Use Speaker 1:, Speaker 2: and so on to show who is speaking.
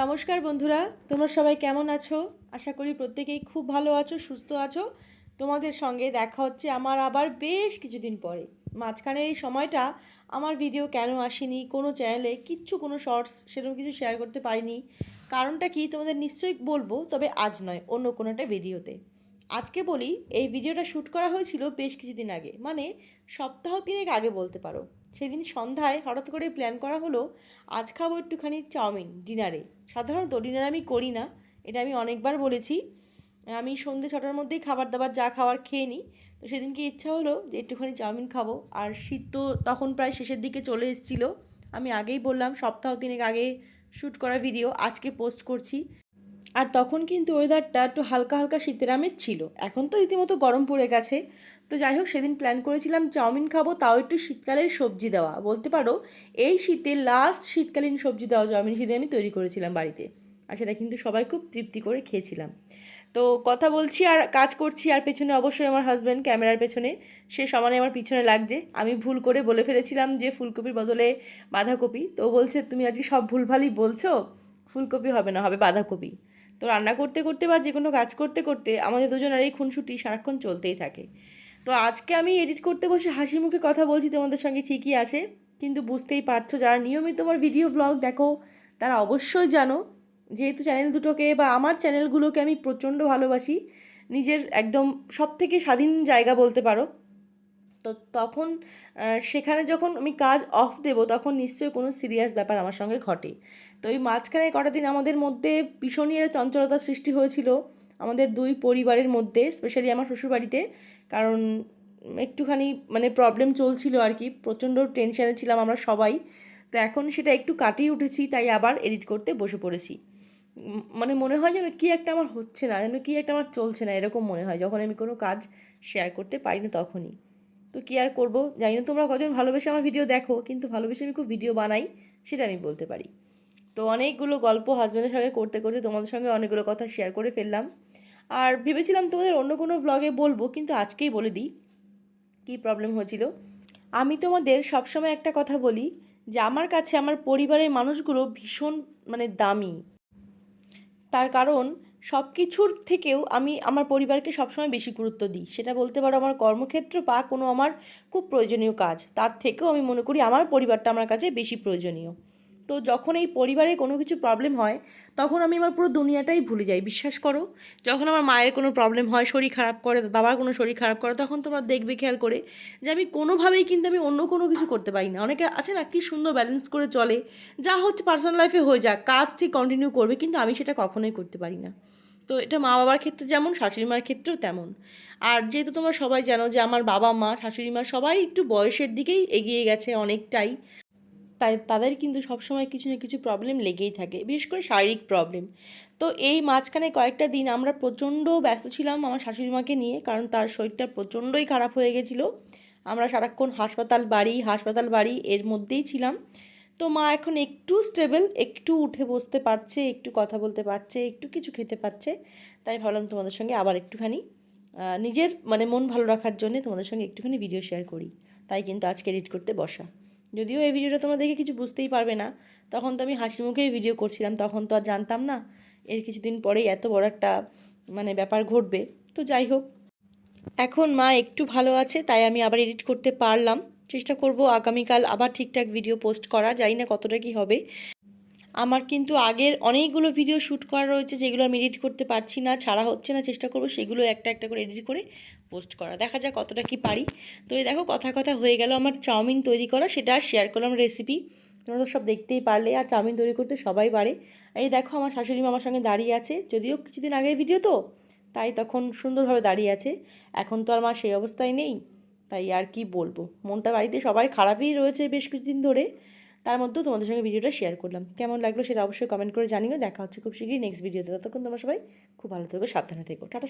Speaker 1: নমস্কার বন্ধুরা, তোমরা সবাই কেমন আছো? আশা করি প্রত্যেকেই খুব ভালো আছো, সুস্থ আছো। তোমাদের সঙ্গে দেখা হচ্ছে আমার আবার বেশ কিছুদিন পরে। মাঝখানের এই সময়টা আমার ভিডিও কেন আসেনি, কোনো চ্যানেলে কিচ্ছু, কোনো শর্টস সেরকম কিছু শেয়ার করতে পারিনি। কারণটা কি, তোমাদের নিশ্চয়ই বলব, তবে আজ নয়, অন্য কোনো একটা ভিডিওতে আজকে বলি, এই ভিডিওটা শ্যুট করা হয়েছিল বেশ কিছুদিন আগে। মানে সপ্তাহ তিনেক আগে বলতে পারো। সেদিন সন্ধ্যায় হঠাৎ করে প্ল্যান করা হলো, আজ খাব একটুখানি চাউমিন ডিনারে। সাধারণত ডিনার আমি করি না, এটা আমি অনেকবার বলেছি। আমি সন্ধ্যে ছটার মধ্যেই খাবার দাবার যা খাওয়ার খেয়ে নিই। তো সেদিনকে ইচ্ছা হলো যে একটুখানি চাউমিন খাব। আর শীত তো তখন প্রায় শেষের দিকে চলে এসেছিল। আমি আগেই বললাম, সপ্তাহ তিনেক আগে শ্যুট করা ভিডিও আজকে পোস্ট করছি। আর তখন কিন্তু ওয়েদারটা একটু হালকা হালকা শীতের আমেজ ছিল। এখন তো রীতিমতো গরম পড়ে গেছে। তো যাই হোক, সেদিন প্ল্যান করেছিলাম চাউমিন খাব, তাও একটু শীতকালের সবজি দেওয়া। বলতে পারো, এই শীতে লাস্ট শীতকালীন সবজি দেওয়া চাউমিন সেদিন আমি তৈরি করেছিলাম বাড়িতে। আর সেটা কিন্তু সবাই খুব তৃপ্তি করে খেয়েছিলাম। তো কথা বলছি আর কাজ করছি, আর পেছনে অবশ্যই আমার হাজব্যান্ড ক্যামেরার পেছনে। সে সমানে আমার পিছনে লাগছে। আমি ভুল করে বলে ফেলেছিলাম যে ফুলকপির বদলে বাঁধাকপি। তো বলছে, তুমি আজকে সব ভুলভালই বলছো? ফুলকপি হবে না, হবে বাঁধাকপি। তো রান্না করতে করতে বা যে কোনো কাজ করতে করতে আমাদের দুজনের এই খুনসুটি সারাক্ষণ চলতেই থাকে। তো আজকে আমি এডিট করতে বসে হাসি মুখে কথা বলছি, তোমাদের সঙ্গে ঠিকই আছে। কিন্তু বুঝতেই পারছ, যারা নিয়মিত আমার ভিডিও ব্লগ দেখো, তারা অবশ্যই জানো, যেহেতু চ্যানেল দুটোকে বা আমার চ্যানেলগুলোকে আমি প্রচণ্ড ভালোবাসি, নিজের একদম সব থেকে স্বাধীন জায়গা বলতে পারো। তো তখন সেখানে যখন আমি কাজ অফ দেব, তখন নিশ্চয়ই কোনো সিরিয়াস ব্যাপার আমার সঙ্গে ঘটে। তো এই মাঝখানে কটা দিন আমাদের মধ্যে ভীষণই একটা চঞ্চলতার সৃষ্টি হয়েছিল, আমাদের দুই পরিবারের মধ্যে স্পেশালি আমার শ্বশুরবাড়িতে, কারণ একটুখানি মানে প্রবলেম চলছিল আর কি, প্রচণ্ড টেনশানে ছিলাম আমরা সবাই। তো এখন সেটা একটু কাটিয়ে উঠেছি, তাই আবার এডিট করতে বসে পড়েছি। মানে মনে হয় যেন কী একটা আমার হচ্ছে না, যেন কী একটা আমার চলছে না, এরকম মনে হয়। যখন আমি কোনো কাজ শেয়ার করতে পারি না তখনই। তো কী আর করব? জানি না, তোমরা কজন ভালোবেসে আমার ভিডিও দেখো, কিন্তু ভালোবেসে আমি খুব ভিডিও বানাই, সেটা আমি বলতে পারি। তো অনেকগুলো গল্প হাজব্যান্ডের সঙ্গে করতে করতে তোমাদের সঙ্গে অনেকগুলো কথা শেয়ার করে ফেললাম। আর ভেবেছিলাম তোমাদের অন্য কোনো ব্লগে বলব, কিন্তু আজকেই বলে দিই, কী প্রবলেম হয়েছিল। আমি তোমাদের সবসময় একটা কথা বলি, যে আমার কাছে আমার পরিবারের মানুষগুলো ভীষণ মানে দামি। তার কারণ সব কিছুর থেকেও আমি আমার পরিবারকে সবসময় বেশি গুরুত্ব দিই। সেটা বলতে পারো আমার কর্মক্ষেত্র বা কোনো আমার খুব প্রয়োজনীয় কাজ। তার থেকেও আমি মনে করি আমার পরিবারটা আমার কাছে বেশি প্রয়োজনীয়। তো যখন এই পরিবারে কোনো কিছু প্রবলেম হয়, তখন আমি আমার পুরো দুনিয়াটাই ভুলে যাই, বিশ্বাস করো। যখন আমার মায়ের কোনো প্রবলেম হয়, শরীর খারাপ করে, বাবার কোনো শরীর খারাপ করে, তখন তোমরা দেখবে, খেয়াল করে যে আমি কোনোভাবেই কিন্তু আমি অন্য কোনো কিছু করতে পারি না। অনেকে আছে না, কি সুন্দর ব্যালেন্স করে চলে। যা হচ্ছে পার্সোনাল লাইফে হয়ে যাক, কাজ ঠিক কন্টিনিউ করবে, কিন্তু আমি সেটা কখনোই করতে পারি না। তো এটা মা বাবার ক্ষেত্রে যেমন শাশুড়ি মার ক্ষেত্রেও তেমন। আর যেহেতু তোমরা সবাই জানো যে আমার বাবা মা শাশুড়ি মা সবাই একটু বয়সের দিকেই এগিয়ে গেছে অনেকটাই। তাই তাদের কিন্তু সবসময় কিছু না কিছু প্রবলেম লেগেই থাকে, বিশেষ করে শারীরিক প্রবলেম তো এই মাঝখানে কয়েকটা দিন আমরা প্রচণ্ড ব্যস্ত ছিলাম আমার শাশুড়ি মাকে নিয়ে, কারণ তার শরীরটা প্রচণ্ডই খারাপ হয়ে গেছিল। আমরা সারাক্ষণ হাসপাতাল বাড়ি হাসপাতাল বাড়ি এর মধ্যেই ছিলাম। তো মা এখন একটু স্টেবল একটু উঠে বসতে পারছে, একটু কথা বলতে পারছে, একটু কিছু খেতে পারছে। তাই ভাবলাম তোমাদের সঙ্গে আবার একটুখানি নিজের মানে মন ভালো রাখার জন্য তোমাদের সঙ্গে একটুখানি ভিডিও শেয়ার করি। তাই কিন্তু আজকে এডিট করতে বসা। যদিও এই ভিডিওটা তোমরা দেখে কিছু বুঝতেই পারবে না, তখন তো আমি হাসি মুখেই ভিডিও করছিলাম, তখন তো আর জানতাম না এর কিছুদিন পরেই এত বড় একটা মানে ব্যাপার ঘটবে। তো যাই হোক, এখন মা একটু ভালো আছে, তাই আমি আবার এডিট করতে পারলাম। চেষ্টা করব আগামীকাল আবার ঠিকঠাক ভিডিও পোস্ট করা, জানি না কতটা কি হবে। আমার কিন্তু আগের অনেকগুলো ভিডিও শ্যুট করা রয়েছে, যেগুলো আমি এডিট করতে পারছি না, ছাড়া হচ্ছে না, চেষ্টা করব সেগুলো একটা একটা করে এডিট করে পোস্ট করা। দেখা যাক কতটা কি পারি। তো এই দেখো কথা কথা হয়ে গেল আমার চাউমিন তৈরি করা, সেটা আর শেয়ার করলাম রেসিপি তোমরা তো সব দেখতেই পারলে, আর চাউমিন তৈরি করতে সবাই পারে। এই দেখো আমার শাশুড়ি মা আমার সঙ্গে দাঁড়িয়ে আছে, যদিও কিছুদিন আগের ভিডিও তো, তাই তখন সুন্দরভাবে দাঁড়িয়ে আছে। এখন তো আর মা সেই অবস্থায় নেই, তাই আর কি বলব। মনটা বাড়িতে সবাই খারাপই রয়েছে বেশ কিছুদিন ধরে, তার মধ্যেও তোমাদের সঙ্গে ভিডিওটা শেয়ার করলাম। কেমন লাগল সেটা অবশ্যই কমেন্ট করে জানিও। দেখা হচ্ছে খুব শীঘ্রই নেক্সট ভিডিওতে ততক্ষণ তোমরা সবাই খুব ভালো থেকো, সাবধানে থেকো। টাটা।